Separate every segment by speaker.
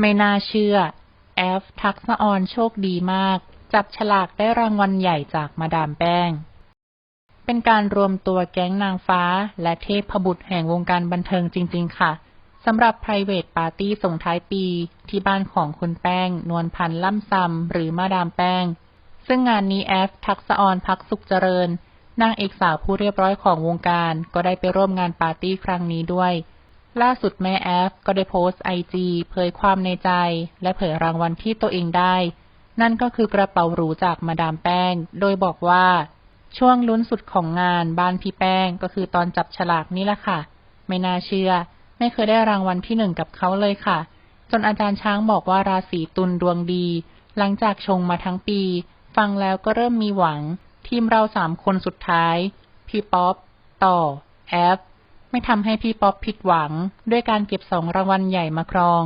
Speaker 1: ไม่น่าเชื่อ แอฟทักษะออนโชคดีมาก จับฉลากได้รางวัลใหญ่จากมาดามแป้ง เป็นการรวมตัวแก๊งนางฟ้า และเทพบุตรแห่งวงการบันเทิงจริง ๆ ค่ะสำหรับ private party ส่งท้ายปี ที่บ้านของคุณแป้ง นวลพันธ์ล่ำซำหรือมาดามแป้ง ซึ่งงานนี้แอฟทักษะออนพักสุขเจริญนางเอกสาวผู้เรียบร้อยของวงการ ก็ได้ไปร่วมงานปาร์ตี้ครั้งนี้ด้วย ล่าสุดแม่แอฟก็ได้โพสต์ไอจีเผยความในใจ และเผยรางวัลที่ตัวเองได้ นั่นก็คือกระเป๋าหรูจากมาดามแป้ง โดยบอกว่า ช่วงลุ้นสุดของงานบ้านพี่แป้งก็คือตอนจับฉลากนี่แหละค่ะ ไม่น่าเชื่อ ไม่เคยได้รางวัลที่หนึ่งกับเขาเลยค่ะ จนอาจารย์ช้างบอกว่าราศีตุลดวงดี หลังจากชงมาทั้งปี ฟังแล้วก็เริ่มมีหวัง ทีมเราสามคนสุดท้าย พี่ป๊อป ต่อ แอฟ ไม่ทำให้พี่ป๊อปผิดหวัง ด้วยการเก็บสองรางวัลใหญ่มาครอง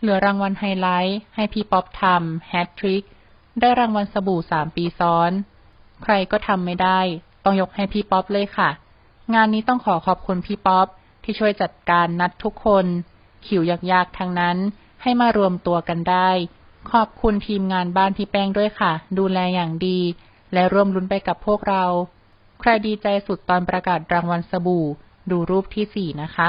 Speaker 1: เหลือรางวัลไฮไลท์ให้พี่ป๊อปทำแฮตทริกได้รางวัลสบู่สามปีซ้อน ใครก็ทำไม่ได้ ต้องยกให้พี่ป๊อปเลยค่ะ งานนี้ต้องขอขอบคุณพี่ป๊อปที่ช่วยจัดการนัดทุกคน ขิวยากๆทั้งนั้นให้มารวมตัวกันได้ ขอบคุณทีมงานบ้านพี่แป้งด้วยค่ะ ดูแลอย่างดี และร่วมลุ้นไปกับพวกเรา ใครดีใจสุดตอนประกาศรางวัลสบู่ ดูรูปที่สี่นะคะ